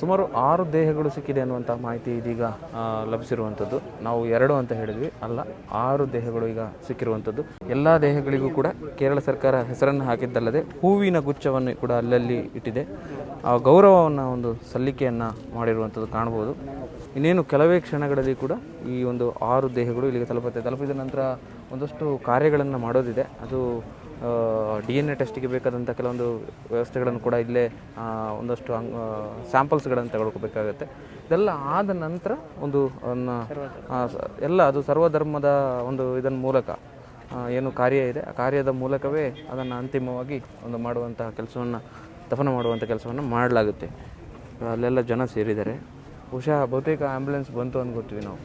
ಸುಮಾರು ಆರು ದೇಹಗಳು ಸಿಕ್ಕಿದೆ ಅನ್ನುವಂಥ ಮಾಹಿತಿ ಇದೀಗ ಲಭಿಸಿರುವಂಥದ್ದು ನಾವು ಎರಡು ಅಂತ ಹೇಳಿದ್ವಿ. ಅಲ್ಲ, ಆರು ದೇಹಗಳು ಈಗ ಸಿಕ್ಕಿರುವಂಥದ್ದು ಎಲ್ಲ ದೇಹಗಳಿಗೂ ಕೂಡ ಕೇರಳ ಸರ್ಕಾರ ಹೆಸರನ್ನು ಹಾಕಿದ್ದಲ್ಲದೆ ಹೂವಿನ ಗುಚ್ಛವನ್ನು ಕೂಡ ಅಲ್ಲಲ್ಲಿ ಇಟ್ಟಿದೆ. ಆ, ಗೌರವವನ್ನು ಒಂದು ಸಲ್ಲಿಕೆಯನ್ನು ಮಾಡಿರುವಂಥದ್ದು ಕಾಣ್ಬೋದು ಇನ್ನೇನು ಕೆಲವೇ ಕ್ಷಣಗಳಲ್ಲಿ ಕೂಡ ಈ ಒಂದು ಆರು ದೇಹಗಳು ಇಲ್ಲಿಗೆ ತಲುಪುತ್ತೆ. ತಲುಪಿದ ನಂತರ ಒಂದಷ್ಟು ಕಾರ್ಯಗಳನ್ನು ಮಾಡೋದಿದೆ. ಅದು ಡಿ ಎನ್ ಎ ಟೆಸ್ಟಿಗೆ ಬೇಕಾದಂಥ ಕೆಲವೊಂದು ವ್ಯವಸ್ಥೆಗಳನ್ನು ಕೂಡ ಇಲ್ಲೇ ಒಂದಷ್ಟು ಅಂಗ್ ಸ್ಯಾಂಪಲ್ಸ್ಗಳನ್ನು ತಗೊಳ್ಕೋಬೇಕಾಗತ್ತೆ ಇದೆಲ್ಲ ಆದ ನಂತರ ಒಂದು ಎಲ್ಲ ಅದು ಸರ್ವಧರ್ಮದ ಒಂದು ಇದನ್ನ ಮೂಲಕ ಏನು ಕಾರ್ಯ ಇದೆ ಆ ಕಾರ್ಯದ ಮೂಲಕವೇ ಅದನ್ನು ಅಂತಿಮವಾಗಿ ಒಂದು ಮಾಡುವಂತಹ ಕೆಲಸವನ್ನು ದಫನ ಮಾಡುವಂಥ ಕೆಲಸವನ್ನು ಮಾಡಲಾಗುತ್ತೆ. ಅಲ್ಲೆಲ್ಲ ಜನ ಸೇರಿದ್ದಾರೆ. ಬಹುಶಃ ಬಹುತೇಕ ಆ್ಯಂಬುಲೆನ್ಸ್ ಬಂತು ಅಂದ್ಕೊತೀವಿ ನಾವು.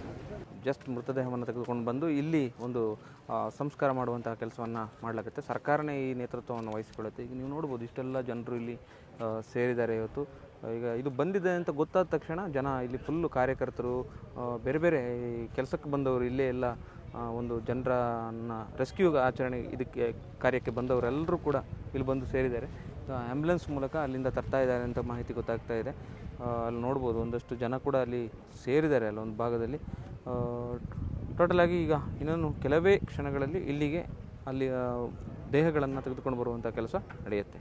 ಜಸ್ಟ್ ಮೃತದೇಹವನ್ನು ತೆಗೆದುಕೊಂಡು ಬಂದು ಇಲ್ಲಿ ಒಂದು ಸಂಸ್ಕಾರ ಮಾಡುವಂತಹ ಕೆಲಸವನ್ನು ಮಾಡಲಾಗುತ್ತೆ. ಸರ್ಕಾರನೇ ಈ ನೇತೃತ್ವವನ್ನು ವಹಿಸಿಕೊಳ್ಳುತ್ತೆ. ಈಗ ನೀವು ನೋಡ್ಬೋದು, ಇಷ್ಟೆಲ್ಲ ಜನರು ಇಲ್ಲಿ ಸೇರಿದ್ದಾರೆ ಇವತ್ತು. ಈಗ ಇದು ಬಂದಿದೆ ಅಂತ ಗೊತ್ತಾದ ತಕ್ಷಣ ಜನ ಇಲ್ಲಿ ಫುಲ್ಲು ಕಾರ್ಯಕರ್ತರು ಬೇರೆ ಬೇರೆ ಕೆಲಸಕ್ಕೆ ಬಂದವರು, ಇಲ್ಲೇ ಎಲ್ಲ ಒಂದು ಜನರನ್ನು ರೆಸ್ಕ್ಯೂ ಆಚರಣೆ ಇದಕ್ಕೆ, ಕಾರ್ಯಕ್ಕೆ ಬಂದವರೆಲ್ಲರೂ ಕೂಡ ಇಲ್ಲಿ ಬಂದು ಸೇರಿದ್ದಾರೆ. ಆ್ಯಂಬುಲೆನ್ಸ್ ಮೂಲಕ ಅಲ್ಲಿಂದ ತರ್ತಾ ಇದ್ದಾರೆ ಅಂತ ಮಾಹಿತಿ ಗೊತ್ತಾಗ್ತಾ ಇದೆ. ಅಲ್ಲಿ ನೋಡ್ಬೋದು ಒಂದಷ್ಟು ಜನ ಕೂಡ ಅಲ್ಲಿ ಸೇರಿದ್ದಾರೆ ಅಲ್ಲಿ ಒಂದು ಭಾಗದಲ್ಲಿ. ಟೋಟಲಾಗಿ ಈಗ ಇನ್ನೊಂದು ಕೆಲವೇ ಕ್ಷಣಗಳಲ್ಲಿ ಇಲ್ಲಿಗೆ ಅಲ್ಲಿ ದೇಹಗಳನ್ನು ತೆಗೆದುಕೊಂಡು ಬರುವಂಥ ಕೆಲಸ ನಡೆಯುತ್ತೆ.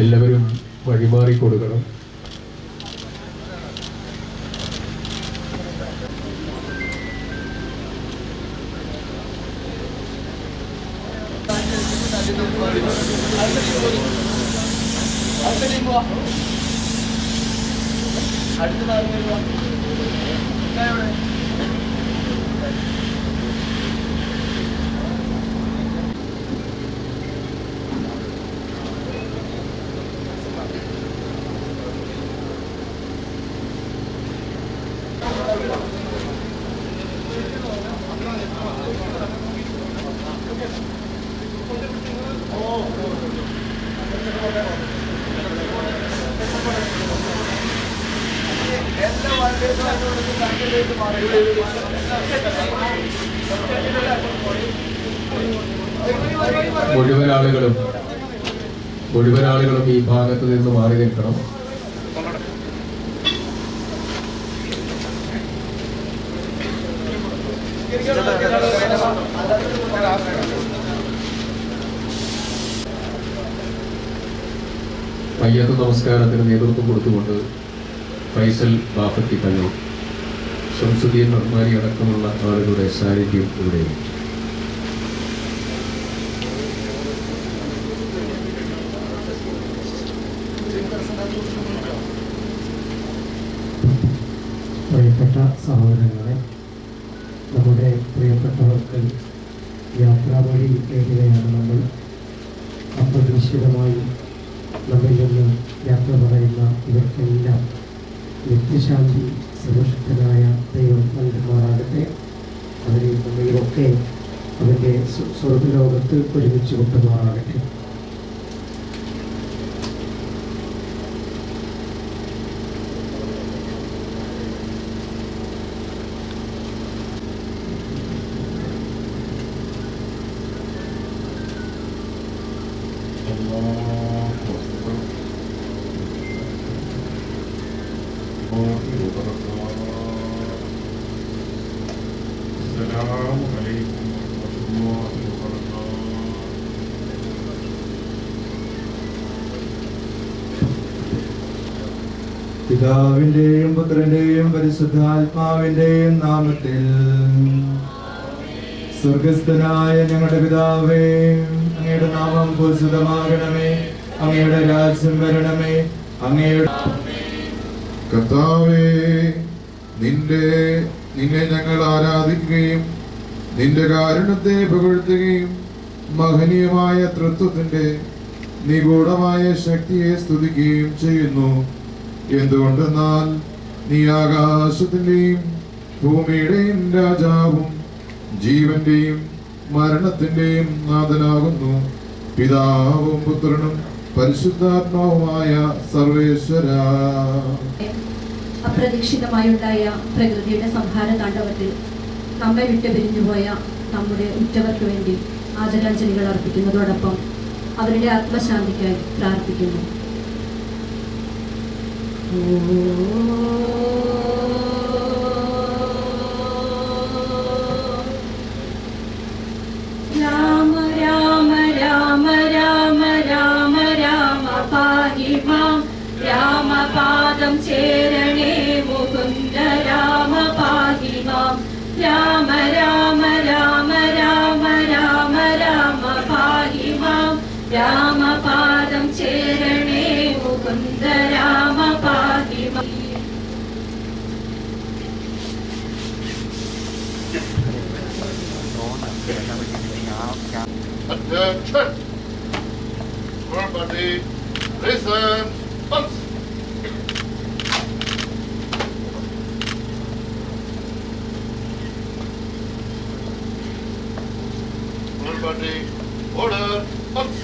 എല്ലാവരും വഴിമാറി കൊടുക്കണം. മുഴുവൻ ആളുകളും മുഴുവൻ ആളുകളും ഈ ഭാഗത്ത് നിന്ന് മാറി നിൽക്കണം. മയ്യത്ത് നമസ്കാരത്തിന് നേതൃത്വം കൊടുത്തുകൊണ്ട് ഫൈസൽ ബാഫത്തി തങ്ങൾ ശംസുദ്ദീൻ റഹ്മാനി അടക്കമുള്ള ആളുകളുടെ സാന്നിധ്യം ഇവിടെയുണ്ട് പ്രിയപ്പെട്ട സഹോദരങ്ങളെ നമ്മുടെ പ്രിയപ്പെട്ടവർക്ക് യാത്രാവഴി ഏരിയയാണ് നമ്മൾ അപ്രതീക്ഷിതമായി നമ്മിൽ നിന്ന് യാത്ര പറയുന്ന ഇവർക്കെല്ലാം നിത്യശാന്തി സുരക്ഷിതനായ ദൈവം നൽകുമാറാകട്ടെ. അവരെ നമ്മയിലൊക്കെ അവന്റെ സ്വ- സ്വർഗലോകത്ത് ഒരുമിച്ച് കൊണ്ടുമാറാകട്ടെ പിതാവിന്റെയും പുത്രന്റെയും പരിശുദ്ധാത്മാവിന്റെയും നാമത്തിൽ. സ്വർഗസ്ഥനായ ഞങ്ങളുടെ പിതാവേ അങ്ങയുടെ നാമം ഭൂഷിതമാകണമേ അങ്ങയുടെ രാജ്യം വരണമേ അങ്ങയുടെ കർത്താവേ നിന്റെ നിന്നെ ഞങ്ങൾ ആരാധിക്കുകയും നിന്റെ കാരണത്തെ പുകഴ്ത്തുകയും മഹനീയമായ തൃത്വത്തിന്റെ നിഗൂഢമായ ശക്തിയെ സ്തുതിക്കുകയും ചെയ്യുന്നു. എന്തുകൊണ്ടെന്നാൽ നീ ആകാശത്തിന്റെയും ഭൂമിയുടെയും രാജാവും ജീവന്റെയും മരണത്തിന്റെയും നാഥനാകുന്നു. പിതാവും പുത്രനും പരിശുദ്ധാത്മാവുമായ സർവേശ്വര. അപ്രതീക്ഷിതമായുണ്ടായ പ്രകൃതിയുടെ സംഹാര താണ്ഡവത്തിൽ നമ്മെ വിട്ട് പിരിഞ്ഞുപോയ നമ്മുടെ ഉറ്റവർക്ക് വേണ്ടി ആദരാഞ്ജലികൾ അർപ്പിക്കുന്നതോടൊപ്പം അവരുടെ ആത്മശാന്തിക്കായി പ്രാർത്ഥിക്കുന്നു. Oh. Attention! Everybody, listen! Once. Everybody, order! Once.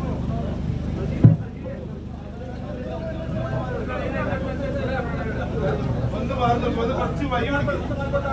ちは言われてる。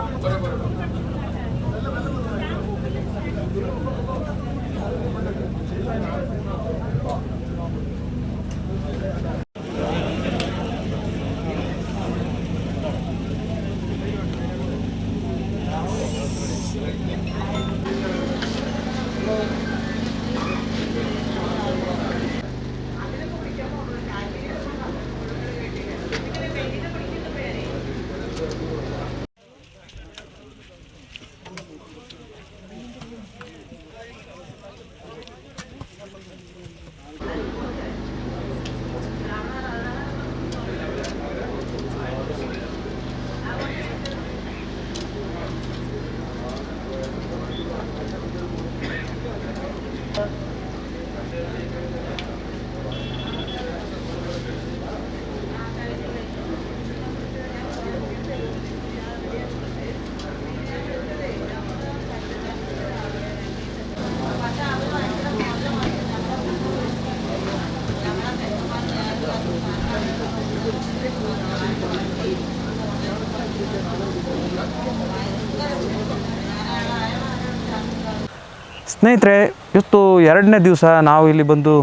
ಸ್ನೇಹಿತರೆ, ಇವತ್ತು ಎರಡನೇ ದಿವಸ ನಾವು ಇಲ್ಲಿ ಬಂದು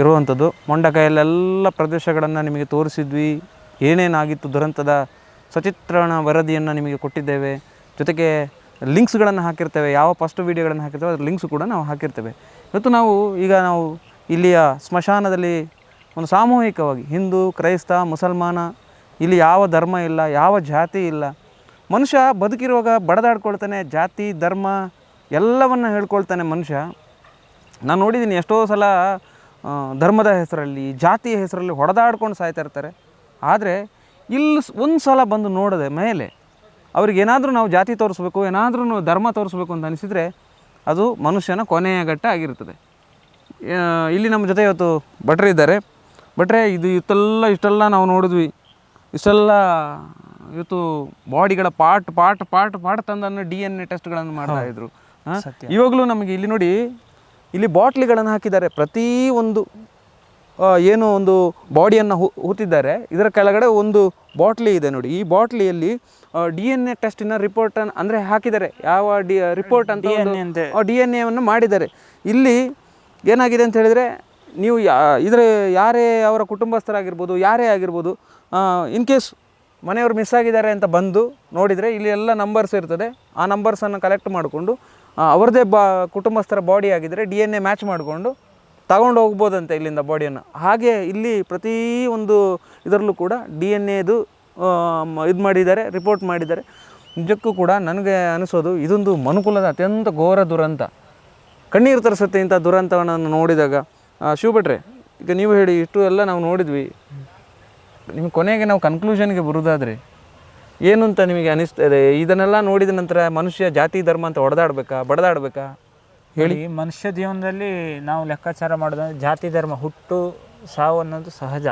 ಇರುವಂಥದ್ದು. ಮೊಂಡಕಾಯಲ್ಲೆಲ್ಲ ಪ್ರದೇಶಗಳನ್ನು ನಿಮಗೆ ತೋರಿಸಿದ್ವಿ. ಏನೇನಾಗಿತ್ತು ದುರಂತದ ಸಚಿತ್ರಣ ವರದಿಯನ್ನು ನಿಮಗೆ ಕೊಟ್ಟಿದ್ದೇವೆ. ಜೊತೆಗೆ ಲಿಂಕ್ಸ್ಗಳನ್ನು ಹಾಕಿರ್ತೇವೆ. ಯಾವ ಫಸ್ಟ್ ವೀಡಿಯೋಗಳನ್ನು ಹಾಕಿರ್ತೇವೆ, ಅದರ ಲಿಂಕ್ಸ್ ಕೂಡ ನಾವು ಹಾಕಿರ್ತೇವೆ. ಇವತ್ತು ನಾವು, ಈಗ ನಾವು ಇಲ್ಲಿಯ ಸ್ಮಶಾನದಲ್ಲಿ ಒಂದು ಸಾಮೂಹಿಕವಾಗಿ ಹಿಂದೂ, ಕ್ರೈಸ್ತ, ಮುಸಲ್ಮಾನ, ಇಲ್ಲಿ ಯಾವ ಧರ್ಮ ಇಲ್ಲ, ಯಾವ ಜಾತಿ ಇಲ್ಲ. ಮನುಷ್ಯ ಬದುಕಿರುವಾಗ ಬಡದಾಡ್ಕೊಳ್ತಾನೆ. ಜಾತಿ, ಧರ್ಮ ಎಲ್ಲವನ್ನು ಹೇಳ್ಕೊಳ್ತಾನೆ ಮನುಷ್ಯ. ನಾನು ನೋಡಿದ್ದೀನಿ ಎಷ್ಟೋ ಸಲ ಧರ್ಮದ ಹೆಸರಲ್ಲಿ ಜಾತಿಯ ಹೆಸರಲ್ಲಿ ಹೊಡೆದಾಡ್ಕೊಂಡು ಸಾಯ್ತಾ ಇರ್ತಾರೆ. ಆದರೆ ಇಲ್ಲಿ ಒಂದು ಸಲ ಬಂದು ನೋಡದೆ ಮೇಲೆ ಅವ್ರಿಗೆ ಏನಾದರೂ ನಾವು ಜಾತಿ ತೋರಿಸ್ಬೇಕು ಏನಾದರೂ ಧರ್ಮ ತೋರಿಸ್ಬೇಕು ಅಂತ ಅನಿಸಿದರೆ ಅದು ಮನುಷ್ಯನ ಕೊನೆಯ ಘಟ್ಟ ಆಗಿರ್ತದೆ. ಇಲ್ಲಿ ನಮ್ಮ ಜೊತೆ ಇವತ್ತು ಭಟ್ರೆ ಇದ್ದಾರೆ. ಭಟ್ರೆ ಇದು ಇತ್ತೆಲ್ಲ ಇಷ್ಟೆಲ್ಲ ನಾವು ನೋಡಿದ್ವಿ. ಇಷ್ಟೆಲ್ಲ ಇವತ್ತು ಬಾಡಿಗಳ ಪಾರ್ಟ್ ಪಾರ್ಟ್ ಪಾರ್ಟ್ ಪಾರ್ಟ್ ತಂದನ್ನು ಡಿ ಎನ್ ಎ ಟೆಸ್ಟ್ಗಳನ್ನು ಮಾಡ್ತಾ ಇದ್ರು? ಇವಾಗಲೂ ನಮಗೆ ಇಲ್ಲಿ ನೋಡಿ ಇಲ್ಲಿ ಬಾಟ್ಲಿಗಳನ್ನು ಹಾಕಿದ್ದಾರೆ. ಪ್ರತಿ ಒಂದು ಏನು ಒಂದು ಬಾಡಿಯನ್ನು ಹೂತಿದ್ದಾರೆ. ಇದರ ಕೆಳಗಡೆ ಒಂದು ಬಾಟ್ಲಿ ಇದೆ ನೋಡಿ. ಈ ಬಾಟ್ಲಿಯಲ್ಲಿ ಡಿ ಎನ್ ಎ ಟೆಸ್ಟಿನ ರಿಪೋರ್ಟ್ ಅಂದರೆ ಹಾಕಿದ್ದಾರೆ. ಯಾವ ಡಿ ರಿಪೋರ್ಟ್ ಅಂತ ಡಿ ಎನ್ ಎವನ್ನು ಮಾಡಿದ್ದಾರೆ. ಇಲ್ಲಿ ಏನಾಗಿದೆ ಅಂತ ಹೇಳಿದರೆ ನೀವು ಯಾ ಇದರ ಯಾರೇ ಅವರ ಕುಟುಂಬಸ್ಥರಾಗಿರ್ಬೋದು ಯಾರೇ ಆಗಿರ್ಬೋದು ಇನ್ ಕೇಸ್ ಮನೆಯವರು ಮಿಸ್ ಆಗಿದ್ದಾರೆ ಅಂತ ಬಂದು ನೋಡಿದರೆ ಇಲ್ಲಿ ಎಲ್ಲ ನಂಬರ್ಸ್ ಇರ್ತದೆ. ಆ ನಂಬರ್ಸನ್ನು ಕಲೆಕ್ಟ್ ಮಾಡಿಕೊಂಡು ಅವ್ರದ್ದೇ ಬಾ, ಕುಟುಂಬಸ್ಥರ ಬಾಡಿ ಆಗಿದ್ದರೆ ಡಿ ಎನ್ ಎ ಮ್ಯಾಚ್ ಮಾಡಿಕೊಂಡು ತಗೊಂಡು ಹೋಗ್ಬೋದಂತೆ ಇಲ್ಲಿಂದ ಬಾಡಿಯನ್ನು ಹಾಗೆ ಇಲ್ಲಿ ಪ್ರತಿ ಒಂದು ಇದರಲ್ಲೂ ಕೂಡ ಡಿ ಎನ್ ಎದು ಇದು ಮಾಡಿದ್ದಾರೆ ರಿಪೋರ್ಟ್ ಮಾಡಿದ್ದಾರೆ. ನಿಜಕ್ಕೂ ಕೂಡ ನನಗೆ ಅನಿಸೋದು ಇದೊಂದು ಮನುಕುಲದ ಅತ್ಯಂತ ಘೋರ ದುರಂತ. ಕಣ್ಣೀರು ತರಿಸುತ್ತೆ ಇಂಥ ದುರಂತವನ್ನು ನೋಡಿದಾಗ. ಶಿವ ಶಿವಭಟ್ರೆ, ಈಗ ನೀವು ಹೇಳಿ ಇಷ್ಟು ಎಲ್ಲ ನಾವು ನೋಡಿದ್ವಿ. ನಿಮ್ಮ ಕೊನೆಗೆ ನಾವು ಕನ್ಕ್ಲೂಷನ್ಗೆ ಬರೋದಾದ್ರೆ ಏನು ಅಂತ ನಿಮಗೆ ಅನಿಸ್ತದೆ? ಇದನ್ನೆಲ್ಲ ನೋಡಿದ ನಂತರ ಮನುಷ್ಯ ಜಾತಿ ಧರ್ಮ ಅಂತ ಹೊಡೆದಾಡ್ಬೇಕಾ ಬಡದಾಡ್ಬೇಕಾ? ಹೇಳಿ. ಮನುಷ್ಯ ಜೀವನದಲ್ಲಿ ನಾವು ಲೆಕ್ಕಾಚಾರ ಮಾಡೋದಂದ್ರೆ ಜಾತಿ ಧರ್ಮ ಹುಟ್ಟು ಸಾವು ಅನ್ನೋದು ಸಹಜ.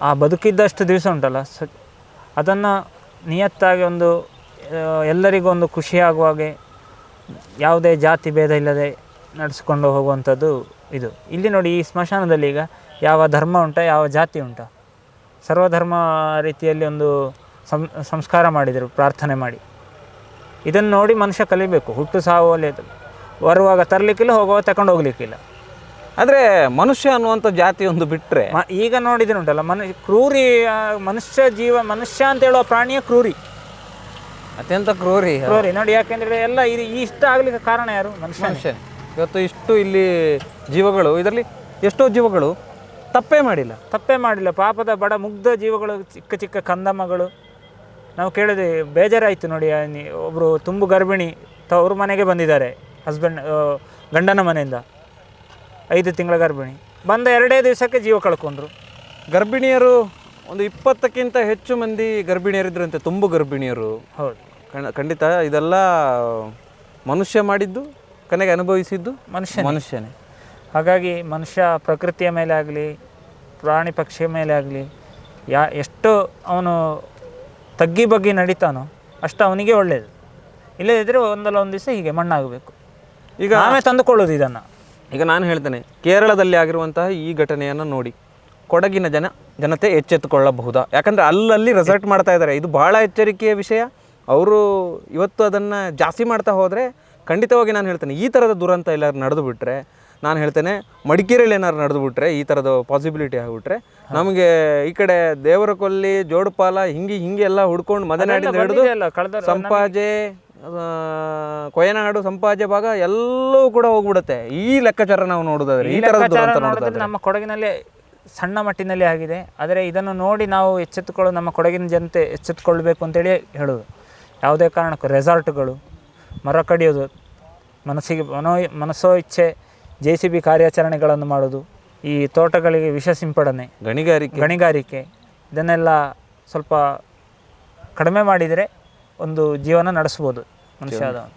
ಆ, ಬದುಕಿದ್ದಷ್ಟು ದಿವಸ ಉಂಟಲ್ಲ? ಸ ಅದನ್ನು ನಿಯತ್ತಾಗಿ ಒಂದು ಎಲ್ಲರಿಗೂ ಒಂದು ಖುಷಿಯಾಗುವಾಗೆ ಯಾವುದೇ ಜಾತಿ ಭೇದ ಇಲ್ಲದೆ ನಡೆಸ್ಕೊಂಡು ಹೋಗುವಂಥದ್ದು ಇದು. ಇಲ್ಲಿ ನೋಡಿ ಈ ಸ್ಮಶಾನದಲ್ಲಿ ಈಗ ಯಾವ ಧರ್ಮ ಉಂಟ ಯಾವ ಜಾತಿ ಉಂಟ? ಸರ್ವಧರ್ಮ ರೀತಿಯಲ್ಲಿ ಒಂದು ಸಂ ಸಂಸ್ಕಾರ ಮಾಡಿದರು ಪ್ರಾರ್ಥನೆ ಮಾಡಿ. ಇದನ್ನು ನೋಡಿ ಮನುಷ್ಯ ಕಲಿಬೇಕು ಹುಟ್ಟು ಸಾವು ಅಲ್ಲಿ ಬರುವಾಗ ತರಲಿಕ್ಕಿಲ್ಲ ಹೋಗುವಾಗ ತಗೊಂಡು ಹೋಗ್ಲಿಕ್ಕಿಲ್ಲ. ಆದರೆ ಮನುಷ್ಯ ಅನ್ನುವಂಥ ಜಾತಿ ಒಂದು ಬಿಟ್ಟರೆ ಈಗ ನೋಡಿದ್ರೆ ಉಂಟಲ್ಲ ಮನು ಕ್ರೂರಿ ಮನುಷ್ಯ ಜೀವ ಮನುಷ್ಯ ಅಂತ ಹೇಳುವ ಪ್ರಾಣಿಯ ಕ್ರೂರಿ. ಅತ್ಯಂತ ಕ್ರೂರಿ ಕ್ರೂರಿ. ನೋಡಿ ಯಾಕೆಂದರೆ ಎಲ್ಲ ಇದು ಇಷ್ಟ ಆಗ್ಲಿಕ್ಕೆ ಕಾರಣ ಯಾರು? ಮನುಷ್ಯ ಮನುಷ್ಯ ಇವತ್ತು ಇಷ್ಟು ಇಲ್ಲಿ ಜೀವಗಳು ಇದರಲ್ಲಿ ಎಷ್ಟೋ ಜೀವಗಳು ತಪ್ಪೇ ಮಾಡಿಲ್ಲ. ತಪ್ಪೇ ಮಾಡಿಲ್ಲ. ಪಾಪದ ಬಡ ಮುಗ್ಧ ಜೀವಗಳು ಚಿಕ್ಕ ಚಿಕ್ಕ ಕಂದಮ್ಮಗಳು. ನಾವು ಕೇಳಿದ್ವಿ ಬೇಜಾರಾಯಿತು ನೋಡಿ ಒಬ್ಬರು ತುಂಬ ಗರ್ಭಿಣಿ ತವ್ರ ಮನೆಗೆ ಬಂದಿದ್ದಾರೆ ಹಸ್ಬೆಂಡ್ ಗಂಡನ ಮನೆಯಿಂದ. ಐದು ತಿಂಗಳ ಗರ್ಭಿಣಿ. ಬಂದ ಎರಡೇ ದಿವಸಕ್ಕೆ ಜೀವ ಕಳ್ಕೊಂಡ್ರು. ಗರ್ಭಿಣಿಯರು ಒಂದು ಇಪ್ಪತ್ತಕ್ಕಿಂತ ಹೆಚ್ಚು ಮಂದಿ ಗರ್ಭಿಣಿಯರಿದ್ರಂತೆ ತುಂಬು ಗರ್ಭಿಣಿಯರು. ಹೌದು. ಖಂಡ- ಖಂಡಿತ ಇದೆಲ್ಲ ಮನುಷ್ಯ ಮಾಡಿದ್ದು ಕನೆಗೆ ಅನುಭವಿಸಿದ್ದು ಮನುಷ್ಯ ಮನುಷ್ಯನೇ. ಹಾಗಾಗಿ ಮನುಷ್ಯ ಪ್ರಕೃತಿಯ ಮೇಲೆ ಆಗಲಿ ಪ್ರಾಣಿ ಪಕ್ಷಿಯ ಮೇಲೆ ಆಗಲಿ ಯಾ ಎಷ್ಟು ಅವನು ತಗ್ಗಿ ಬಗ್ಗಿ ನಡೀತಾನೋ ಅಷ್ಟು ಅವನಿಗೆ ಒಳ್ಳೆಯದು ಇಲ್ಲದಿದ್ದರೆ ಒಂದಲ್ಲ ಒಂದು ದಿವಸ ಹೀಗೆ ಮಣ್ಣಾಗಬೇಕು. ಈಗ ನಾವೇ ತಂದುಕೊಳ್ಳೋದು ಇದನ್ನು. ಈಗ ನಾನು ಹೇಳ್ತೇನೆ ಕೇರಳದಲ್ಲಿ ಆಗಿರುವಂತಹ ಈ ಘಟನೆಯನ್ನು ನೋಡಿ. ಕೊಡಗಿನ ಜನ ಜನತೆ ಎಚ್ಚೆತ್ತುಕೊಳ್ಳಬಹುದಾ? ಯಾಕಂದರೆ ಅಲ್ಲಲ್ಲಿ ರೆಸಲ್ಟ್ ಮಾಡ್ತಾ ಇದ್ದಾರೆ. ಇದು ಭಾಳ ಎಚ್ಚರಿಕೆಯ ವಿಷಯ. ಅವರು ಇವತ್ತು ಅದನ್ನು ಜಾಸ್ತಿ ಮಾಡ್ತಾ ಹೋದರೆ ಖಂಡಿತವಾಗಿ ನಾನು ಹೇಳ್ತೇನೆ ಈ ಥರದ ದುರಂತ ಎಲ್ಲರೂ ನಡೆದು ಬಿಟ್ಟರೆ ನಾನು ಹೇಳ್ತೇನೆ ಮಡಿಕೇರಿಯಲ್ಲಿ ಏನಾರು ನಡೆದುಬಿಟ್ರೆ ಈ ಥರದ್ದು ಪಾಸಿಬಿಲಿಟಿ ಆಗಿಬಿಟ್ರೆ ನಮಗೆ ಈ ಕಡೆ ದೇವರಕೊಲ್ಲಿ ಜೋಡುಪಾಲ ಹಿಂಗೆ ಹಿಂಗೆ ಎಲ್ಲ ಹುಡ್ಕೊಂಡು ಮದನಾಡಿಂದ ಹಿಡಿದು ಸಂಪಾಜೆ ಕೊಯನಾಡು ಸಂಪಾಜೆ ಭಾಗ ಎಲ್ಲವೂ ಕೂಡ ಹೋಗ್ಬಿಡುತ್ತೆ. ಈ ಲೆಕ್ಕಾಚಾರ ನಾವು ನೋಡೋದಾದ್ರೆ ಈ ಥರದ ನಮ್ಮ ಕೊಡಗಿನಲ್ಲಿ ಸಣ್ಣ ಮಟ್ಟಿನಲ್ಲಿ ಆಗಿದೆ. ಆದರೆ ಇದನ್ನು ನೋಡಿ ನಾವು ಎಚ್ಚೆತ್ತುಕೊಳ್ಳೋ ನಮ್ಮ ಕೊಡಗಿನ ಜನತೆ ಎಚ್ಚೆತ್ತುಕೊಳ್ಬೇಕು ಅಂತೇಳಿ ಹೇಳೋದು. ಯಾವುದೇ ಕಾರಣಕ್ಕೂ ರೆಸಾರ್ಟ್ಗಳು ಮರ ಕಡಿಯೋದು ಮನಸ್ಸಿಗೆ ಮನೋ ಮನಸ್ಸೋ ಇಚ್ಛೆ ಜೆ ಸಿ ಬಿ ಕಾರ್ಯಾಚರಣೆಗಳನ್ನು ಮಾಡೋದು ಈ ತೋಟಗಳಿಗೆ ವಿಷ ಸಿಂಪಡಣೆ ಗಣಿಗಾರಿಕೆ. ಗಣಿಗಾರಿಕೆ ಇದನ್ನೆಲ್ಲ ಸ್ವಲ್ಪ ಕಡಿಮೆ ಮಾಡಿದರೆ ಒಂದು ಜೀವನ ನಡೆಸ್ಬೋದು ಮನುಷ್ಯ ಆದವನು.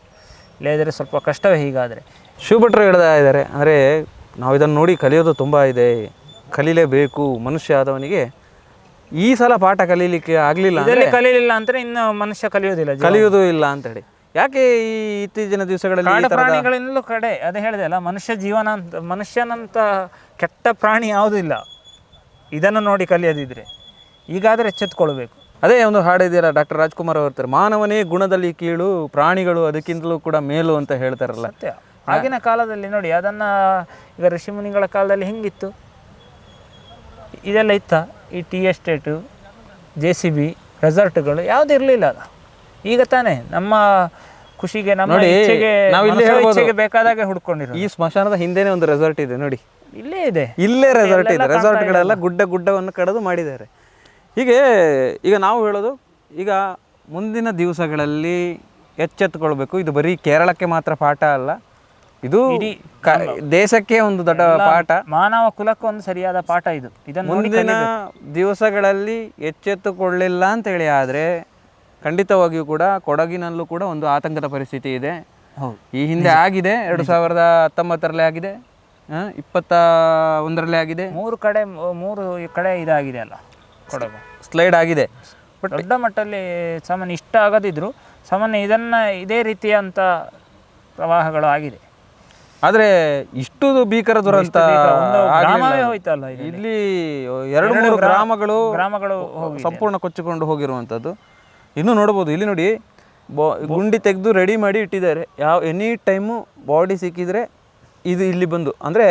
ಇಲ್ಲದಿದ್ದರೆ ಸ್ವಲ್ಪ ಕಷ್ಟವೇ ಹೀಗಾದರೆ. ಶಿವಭಟ್ರು ಹೇಳ್ತಾ ಇದ್ದಾರೆ ಅಂದರೆ ನಾವು ಇದನ್ನು ನೋಡಿ ಕಲಿಯೋದು ತುಂಬ ಇದೆ. ಕಲೀಲೇಬೇಕು ಮನುಷ್ಯ ಆದವನಿಗೆ ಈ ಸಲ ಪಾಠ ಕಲೀಲಿಕ್ಕೆ ಆಗಲಿಲ್ಲ ಕಲೀಲಿಲ್ಲ ಅಂದರೆ ಇನ್ನು ಮನುಷ್ಯ ಕಲಿಯೋದಿಲ್ಲ. ಕಲಿಯೋದು ಇಲ್ಲ ಅಂತೇಳಿ ಯಾಕೆ ಈ ಇತ್ತೀಚಿನ ದಿವಸಗಳಲ್ಲಿ ಈ ಕಾಡು ಥರದ ಪ್ರಾಣಿಗಳಿಂದಲೂ ಕಡೆ ಅದೇ ಹೇಳಿದೆ ಅಲ್ಲ ಮನುಷ್ಯ ಜೀವನ ಅಂತ ಮನುಷ್ಯನಂತ ಕೆಟ್ಟ ಪ್ರಾಣಿ ಯಾವುದೂ ಇಲ್ಲ. ಇದನ್ನು ನೋಡಿ ಕಲಿಯೋದಿದ್ರೆ ಈಗಾದರೆ ಎಚ್ಚೆತ್ತುಕೊಳ್ಬೇಕು ಅದೇ ಒಂದು ಹಾಡು ಇದೆಯಲ್ಲ ಡಾಕ್ಟರ್ ರಾಜ್ಕುಮಾರ್ ಅವರು ಇರ್ತಾರೆ ಮಾನವನೇ ಗುಣದಲ್ಲಿ ಕೀಳು ಪ್ರಾಣಿಗಳು ಅದಕ್ಕಿಂತಲೂ ಕೂಡ ಮೇಲು ಅಂತ ಹೇಳ್ತಾರಲ್ಲ. ಸತ್ಯ. ಆಗಿನ ಕಾಲದಲ್ಲಿ ನೋಡಿ ಅದನ್ನು ಈಗ ಋಷಿಮುನಿಗಳ ಕಾಲದಲ್ಲಿ ಹೆಂಗಿತ್ತು? ಇದೆಲ್ಲ ಇತ್ತ? ಈ tea estate J C B ರೆಸಾರ್ಟ್ಗಳು ಯಾವುದು ಇರಲಿಲ್ಲ ಅದು ಈಗ ತಾನೇ ನಮ್ಮ ಖುಷಿಗೆ ನಮ್ಮ ನೋಡಿ, ಇಚ್ಛೆಗೆ ನಾವು ಇಲ್ಲಿ ಮನಸೋ ಹೇಳ್ಬೋದು. ಇಚ್ಛೆಗೆ ಬೇಕಾದಾಗೆ ಹುಡ್ಕೊಂಡಿರೋ ಈ ಸ್ಮಶಾನದ ಹಿಂದೆನೆ ಒಂದು ರೆಸಾರ್ಟ್ ಇದೆ ನೋಡಿ. ಇಲ್ಲೇ ಇದೆ. ಇಲ್ಲೇ ರೆಸಾರ್ಟ್ ಇದೆ. ರೆಸಾರ್ಟ್ಗಳೆಲ್ಲ ಗುಡ್ಡ ಗುಡ್ಡವನ್ನು ಕಡದು ಮಾಡಿದ್ದಾರೆ. ಹೀಗೆ ಈಗ ನಾವು ಹೇಳೋದು ಈಗ ಮುಂದಿನ ದಿವಸಗಳಲ್ಲಿ ಎಚ್ಚೆತ್ತುಕೊಳ್ಬೇಕು ಇದು ಬರೀ ಕೇರಳಕ್ಕೆ ಮಾತ್ರ ಪಾಠ ಅಲ್ಲ. ಇದು ಕ- ದೇಶಕ್ಕೆ ಒಂದು ದೊಡ್ಡ ಪಾಠ. ಮಾನವ ಕುಲಕ್ಕೆ ಒಂದು ಸರಿಯಾದ ಪಾಠ ಇದು. ಇದನ್ನು ನೋಡಿ ಮುಂದಿನ ದಿವಸಗಳಲ್ಲಿ ಎಚ್ಚೆತ್ತುಕೊಳ್ಳಿಲ್ಲ ಅಂತೇಳಿ ಆದರೆ ಖಂಡಿತವಾಗಿಯೂ ಕೂಡ ಕೊಡಗಿನಲ್ಲೂ ಕೂಡ ಒಂದು ಆತಂಕದ ಪರಿಸ್ಥಿತಿ ಇದೆ. ಹೌದು. ಈ ಹಿಂದೆ ಆಗಿದೆ ಎರಡು ಸಾವಿರದ ಹತ್ತೊಂಬತ್ತರಲ್ಲೇ ಆಗಿದೆ ಇಪ್ಪತ್ತ ಒಂದರಲ್ಲೇ ಆಗಿದೆ. ಮೂರು ಕಡೆ ಮೂರು ಕಡೆ ಇದಾಗಿದೆ ಅಲ್ಲ ಕೊಡಗು. ಸ್ಲೈಡ್ ಆಗಿದೆ. ಬಟ್ ದೊಡ್ಡ ಮಟ್ಟದಲ್ಲಿ ಸಾಮಾನ್ಯ ಇಷ್ಟ ಆಗದಿದ್ರು ಸಾಮಾನ್ಯ ಇದನ್ನ ಇದೇ ರೀತಿಯ ಅಂತ ಪ್ರವಾಹಗಳು ಆಗಿದೆ. ಆದರೆ ಇಷ್ಟು ಭೀಕರ ದುರಂತ. ಗ್ರಾಮವೇ ಹೋಯ್ತಲ್ಲ ಇಲ್ಲಿ ಎರಡು ಮೂರು ಗ್ರಾ- ಗ್ರಾಮಗಳು ಗ್ರಾಮಗಳು ಸಂಪೂರ್ಣ ಕೊಚ್ಚಿಕೊಂಡು ಹೋಗಿರುವಂಥದ್ದು. ಇನ್ನೂ ನೋಡ್ಬೋದು. ಇಲ್ಲಿ ನೋಡಿ ಬಾ ಗುಂಡಿ ತೆಗೆದು ರೆಡಿ ಮಾಡಿ ಇಟ್ಟಿದ್ದಾರೆ. ಯಾವ ಎನಿ ಟೈಮು ಬಾಡಿ ಸಿಕ್ಕಿದರೆ ಇದು ಇಲ್ಲಿ ಬಂದು. ಅಂದರೆ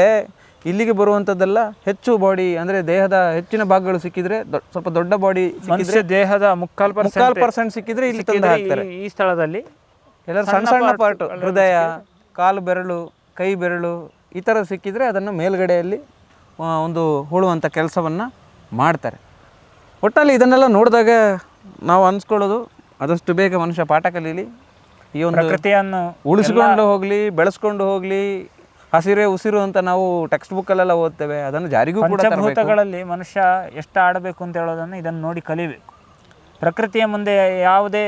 ಇಲ್ಲಿಗೆ ಬರುವಂಥದ್ದೆಲ್ಲ ಹೆಚ್ಚು ಬಾಡಿ ಅಂದರೆ ದೇಹದ ಹೆಚ್ಚಿನ ಭಾಗಗಳು ಸಿಕ್ಕಿದ್ರೆ ದೊ- ಸ್ವಲ್ಪ ದೊಡ್ಡ ಬಾಡಿ ಮನುಷ್ಯ ದೇಹದ ಮುಕ್ಕಾಲು ಮುಕ್ಕಾಲು ಪರ್ಸೆಂಟ್ ಸಿಕ್ಕಿದ್ರೆ ಇಲ್ಲಿ ತಂದು ಹಾಕ್ತಾರೆ. ಈ ಸ್ಥಳದಲ್ಲಿ ಎಲ್ಲ ಸಣ್ಣ ಸಣ್ಣ ಪಾರ್ಟು ಹೃದಯ ಕಾಲು ಬೆರಳು ಕೈ ಬೆರಳು ಈ ಥರ ಸಿಕ್ಕಿದರೆ ಅದನ್ನು ಮೇಲ್ಗಡೆಯಲ್ಲಿ ಆ, ಒಂದು ಹೂಳುವಂಥ ಕೆಲಸವನ್ನು ಮಾಡ್ತಾರೆ. ಒಟ್ಟಲ್ಲಿ ಇದನ್ನೆಲ್ಲ ನೋಡಿದಾಗ ನಾವು ಅನ್ಸ್ಕೊಳ್ಳೋದು ಆದಷ್ಟು ಬೇಗ ಮನುಷ್ಯ ಪಾಠ ಕಲೀಲಿ. ಈ ಒಂದು ಪ್ರಕೃತಿಯನ್ನು ಉಳಿಸ್ಕೊಂಡು ಹೋಗಲಿ ಬೆಳೆಸ್ಕೊಂಡು ಹೋಗಲಿ ಹಸಿರೇ ಉಸಿರು ಅಂತ ನಾವು ಟೆಕ್ಸ್ಟ್ ಬುಕ್ಕಲ್ಲೆಲ್ಲ ಓದ್ತೇವೆ. ಅದನ್ನು ಜಾರಿಗೂ ಕೂಡ ತರಬೇಕು. ಪಂಚಭೂತಗಳಲ್ಲಿ ಮನುಷ್ಯ ಎಷ್ಟು ಆಡಬೇಕು ಅಂತ ಹೇಳೋದನ್ನು ಇದನ್ನು ನೋಡಿ ಕಲಿಬೇಕು. ಪ್ರಕೃತಿಯ ಮುಂದೆ ಯಾವುದೇ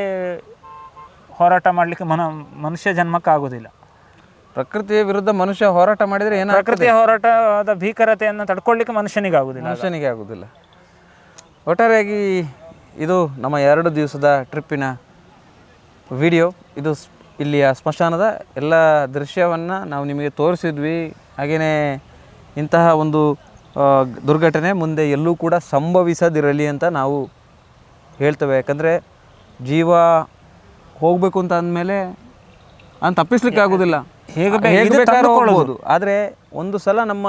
ಹೋರಾಟ ಮಾಡಲಿಕ್ಕೆ ಮನ ಮನುಷ್ಯ ಜನ್ಮಕ್ಕೆ ಆಗೋದಿಲ್ಲ ಪ್ರಕೃತಿಯ ವಿರುದ್ಧ ಮನುಷ್ಯ ಹೋರಾಟ ಮಾಡಿದರೆ ಏನೋ ಪ್ರಕೃತಿಯ ಹೋರಾಟದ ಭೀಕರತೆಯನ್ನು ತಡ್ಕೊಳ್ಳಿಕ್ಕೆ ಮನುಷ್ಯನಿಗೆ ಆಗುದಿಲ್ಲ ಮನುಷ್ಯನಿಗೆ ಆಗುದಿಲ್ಲ ಒಟ್ಟಾರೆಯಾಗಿ ಇದು ನಮ್ಮ ಎರಡು ದಿವಸದ ಟ್ರಿಪ್ಪಿನ ವಿಡಿಯೋ. ಇದು ಇಲ್ಲಿಯ ಸ್ಮಶಾನದ ಎಲ್ಲ ದೃಶ್ಯವನ್ನು ನಾವು ನಿಮಗೆ ತೋರಿಸಿದ್ವಿ. ಹಾಗೆಯೇ ಇಂತಹ ಒಂದು ದುರ್ಘಟನೆ ಮುಂದೆ ಎಲ್ಲೂ ಕೂಡ ಸಂಭವಿಸದಿರಲಿ ಅಂತ ನಾವು ಹೇಳ್ತೇವೆ. ಯಾಕಂದರೆ ಜೀವ ಹೋಗಬೇಕು ಅಂತ ಅಂದಮೇಲೆ ಅದನ್ನು ತಪ್ಪಿಸ್ಲಿಕ್ಕೆ ಆಗೋದಿಲ್ಲ. ಹೇಗೆ ಹೇಗೆ ಬೇಕಾದ್ರೂ ಹೋಗ್ಬೋದು. ಆದರೆ ಒಂದು ಸಲ ನಮ್ಮ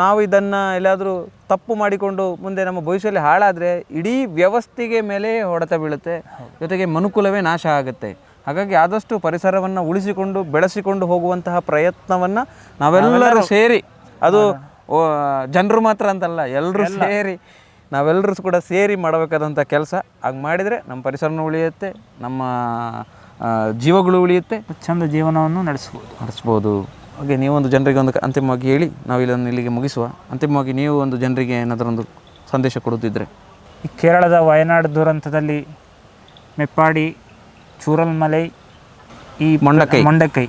ನಾವು ಇದನ್ನು ಎಲ್ಲಾದರೂ ತಪ್ಪು ಮಾಡಿಕೊಂಡು ಮುಂದೆ ನಮ್ಮ ಭವಿಷ್ಯದಲ್ಲಿ ಹಾಳಾದರೆ ಇಡೀ ವ್ಯವಸ್ಥೆಗೆ ಮೇಲೆ ಹೊಡೆತ ಬೀಳುತ್ತೆ. ಜೊತೆಗೆ ಮನುಕುಲವೇ ನಾಶ ಆಗುತ್ತೆ. ಹಾಗಾಗಿ ಆದಷ್ಟು ಪರಿಸರವನ್ನು ಉಳಿಸಿಕೊಂಡು ಬೆಳೆಸಿಕೊಂಡು ಹೋಗುವಂತಹ ಪ್ರಯತ್ನವನ್ನು ನಾವೆಲ್ಲರೂ ಸೇರಿ ಅದು ಜನರು ಮಾತ್ರ ಅಂತಲ್ಲ ಎಲ್ಲರೂ ಸೇರಿ ನಾವೆಲ್ಲರೂ ಕೂಡ ಸೇರಿ ಮಾಡಬೇಕಾದಂಥ ಕೆಲಸ. ಹಾಗೆ ಮಾಡಿದರೆ ನಮ್ಮ ಪರಿಸರನೂ ಉಳಿಯುತ್ತೆ ನಮ್ಮ ಜೀವಗಳು ಉಳಿಯುತ್ತೆ. ಚಂದ ಜೀವನವನ್ನು ನಡೆಸ್ಬೋದು. ನಡೆಸ್ಬೋದು. ಹಾಗೆ ಒಂದು ಜನರಿಗೆ ಒಂದು ಅಂತಿಮವಾಗಿ ಹೇಳಿ ನಾವು ಇಲ್ಲೊಂದು ಇಲ್ಲಿಗೆ ಮುಗಿಸುವ. ಅಂತಿಮವಾಗಿ ನೀವು ಒಂದು ಜನರಿಗೆ ಏನಾದರೂ ಒಂದು ಸಂದೇಶ ಕೊಡುತ್ತಿದ್ದರೆ ಈ ಕೇರಳದ ವಯನಾಡು ದುರಂತದಲ್ಲಿ ಮೆಪ್ಪಾಡಿ ಚೂರಲ್ಮಲೈ ಈ ಮೊಂಡಕೈ. ಮೊಂಡಕೈ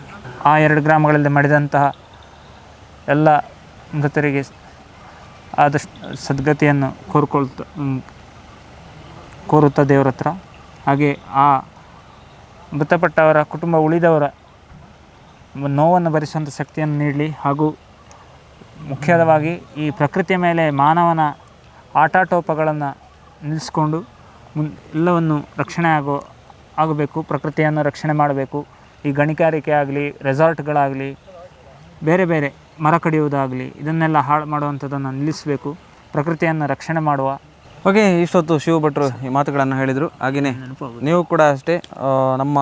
ಆ ಎರಡು ಗ್ರಾಮಗಳಲ್ಲಿ ಮಡಿದಂತಹ ಎಲ್ಲ ಮೃತರಿಗೆ ಆದಷ್ಟು ಸದ್ಗತಿಯನ್ನು ಕೋರ್ಕೊಳ್ತಾ ಕೋರುತ್ತಾ ದೇವರ ಹತ್ರ ಹಾಗೆ ಆ ಮೃತಪಟ್ಟವರ ಕುಟುಂಬ ಉಳಿದವರ ನೋವನ್ನು ಭರಿಸುವಂಥ ಶಕ್ತಿಯನ್ನು ನೀಡಲಿ ಹಾಗೂ ಮುಖ್ಯವಾಗಿ ಈ ಪ್ರಕೃತಿಯ ಮೇಲೆ ಮಾನವನ ಆಟಾಟೋಪಗಳನ್ನು ನಿಲ್ಲಿಸಿಕೊಂಡು ಮುನ್ ಎಲ್ಲವನ್ನು ರಕ್ಷಣೆ ಆಗೋ ಆಗಬೇಕು, ಪ್ರಕೃತಿಯನ್ನು ರಕ್ಷಣೆ ಮಾಡಬೇಕು. ಈ ಗಣಿಗಾರಿಕೆ ಆಗಲಿ ರೆಸಾರ್ಟ್ಗಳಾಗಲಿ, ಬೇರೆ ಬೇರೆ ಮರ ಕಡಿಯುವುದಾಗಲಿ, ಇದನ್ನೆಲ್ಲ ಹಾಳು ಮಾಡುವಂಥದ್ದನ್ನು ನಿಲ್ಲಿಸಬೇಕು. ಪ್ರಕೃತಿಯನ್ನು ರಕ್ಷಣೆ ಮಾಡುವ ಓಕೆ, ಇಷ್ಟೊತ್ತು ಶಿವ ಭಟ್ರು ಈ ಮಾತುಗಳನ್ನು ಹೇಳಿದರು. ಹಾಗೆಯೇ ನೀವು ಕೂಡ ಅಷ್ಟೇ ನಮ್ಮ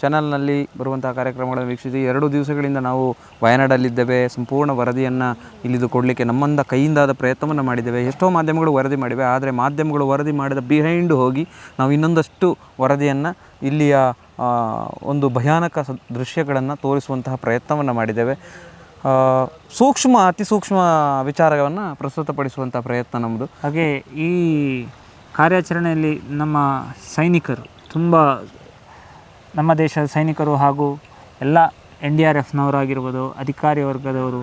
ಚಾನಲ್ನಲ್ಲಿ ಬರುವಂತಹ ಕಾರ್ಯಕ್ರಮಗಳನ್ನು ವೀಕ್ಷಿಸಿ, ಎರಡು ದಿವಸಗಳಿಂದ ನಾವು ವಯನಾಡಲ್ಲಿದ್ದೇವೆ. ಸಂಪೂರ್ಣ ವರದಿಯನ್ನು ಇಲ್ಲಿದು ಕೊಡಲಿಕ್ಕೆ ನಮ್ಮಂದ ಕೈಯಿಂದಾದ ಪ್ರಯತ್ನವನ್ನು ಮಾಡಿದ್ದೇವೆ. ಎಷ್ಟೋ ಮಾಧ್ಯಮಗಳು ವರದಿ ಮಾಡಿವೆ, ಆದರೆ ಮಾಧ್ಯಮಗಳು ವರದಿ ಮಾಡಿದ ಬಿಹೈಂಡ್ ಹೋಗಿ ನಾವು ಇನ್ನೊಂದಷ್ಟು ವರದಿಯನ್ನು ಇಲ್ಲಿಯ ಒಂದು ಭಯಾನಕ ದೃಶ್ಯಗಳನ್ನು ತೋರಿಸುವಂತಹ ಪ್ರಯತ್ನವನ್ನು ಮಾಡಿದ್ದೇವೆ. ಸೂಕ್ಷ್ಮ ಅತಿ ಸೂಕ್ಷ್ಮ ವಿಚಾರವನ್ನು ಪ್ರಸ್ತುತಪಡಿಸುವಂಥ ಪ್ರಯತ್ನ ನಮ್ಮದು ಹಾಗೆ ಈ ಕಾರ್ಯಾಚರಣೆಯಲ್ಲಿ ನಮ್ಮ ಸೈನಿಕರು ತುಂಬ ನಮ್ಮ ದೇಶದ ಸೈನಿಕರು ಹಾಗೂ ಎಲ್ಲ ಎನ್ ಡಿ ಆರ್ ಎಫ್ನವರಾಗಿರ್ಬೋದು ಅಧಿಕಾರಿ ವರ್ಗದವರು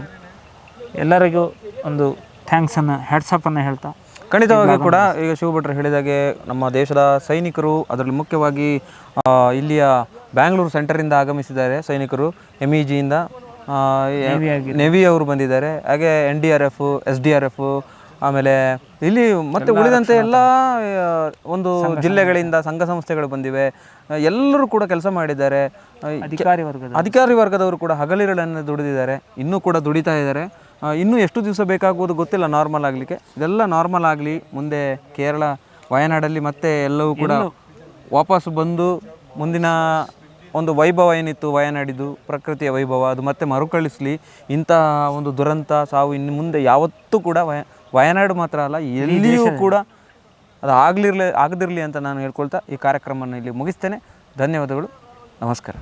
ಎಲ್ಲರಿಗೂ ಒಂದು ಥ್ಯಾಂಕ್ಸನ್ನು ಹೆಡ್ಸಪ್ಪನ್ನು ಹೇಳ್ತಾ ಖಂಡಿತವಾಗಿ ಕೂಡ ಈಗ ಶಿವಭಟ್ರು ಹೇಳಿದಾಗೆ ನಮ್ಮ ದೇಶದ ಸೈನಿಕರು ಅದರಲ್ಲಿ ಮುಖ್ಯವಾಗಿ ಇಲ್ಲಿಯ ಬ್ಯಾಂಗ್ಳೂರು ಸೆಂಟರಿಂದ ಆಗಮಿಸಿದ್ದಾರೆ ಸೈನಿಕರು. ಎಂ ಇ ಜಿಯಿಂದ ನೆವಿ ಅವರು ಬಂದಿದ್ದಾರೆ. ಹಾಗೆ N D R F S D R F ಆಮೇಲೆ ಇಲ್ಲಿ ಮತ್ತೆ ಉಳಿದಂತೆ ಎಲ್ಲ ಒಂದು ಜಿಲ್ಲೆಗಳಿಂದ ಸಂಘ ಸಂಸ್ಥೆಗಳು ಬಂದಿವೆ. ಎಲ್ಲರೂ ಕೂಡ ಕೆಲಸ ಮಾಡಿದ್ದಾರೆ. ಅಧಿಕಾರಿ ವರ್ಗದ ಅಧಿಕಾರಿ ವರ್ಗದವರು ಕೂಡ ಹಗಲಿರಳನ್ನು ದುಡಿದಿದ್ದಾರೆ. ಇನ್ನೂ ಕೂಡ ದುಡಿತಾ ಇದ್ದಾರೆ. ಇನ್ನೂ ಎಷ್ಟು ದಿವಸ ಬೇಕಾಗುವುದು ಗೊತ್ತಿಲ್ಲ ನಾರ್ಮಲ್ ಆಗಲಿಕ್ಕೆ. ಇದೆಲ್ಲ ನಾರ್ಮಲ್ ಆಗಲಿ ಮುಂದೆ ಕೇರಳ ವಯನಾಡಲ್ಲಿ ಮತ್ತೆ ಎಲ್ಲವೂ ಕೂಡ ವಾಪಸ್ ಬಂದು ಮುಂದಿನ ಒಂದು ವೈಭವ ಏನಿತ್ತು ವಯನಾಡಿದ್ದು ಪ್ರಕೃತಿಯ ವೈಭವ ಅದು ಮತ್ತೆ ಮರುಕಳಿಸಲಿ ಇಂತಹ ಒಂದು ದುರಂತ ಸಾವು ಇನ್ನು ಮುಂದೆ ಯಾವತ್ತೂ ಕೂಡ ವಯ ವಯನಾಡು ಮಾತ್ರ ಅಲ್ಲ ಎಲ್ಲಿಯೂ ಕೂಡ ಅದು ಆಗಲಿರಲಿ ಆಗದಿರಲಿ ಅಂತ ನಾನು ಹೇಳ್ಕೊಳ್ತಾ ಈ ಕಾರ್ಯಕ್ರಮವನ್ನು ಇಲ್ಲಿ ಮುಗಿಸ್ತೇನೆ. ಧನ್ಯವಾದಗಳು. ನಮಸ್ಕಾರ.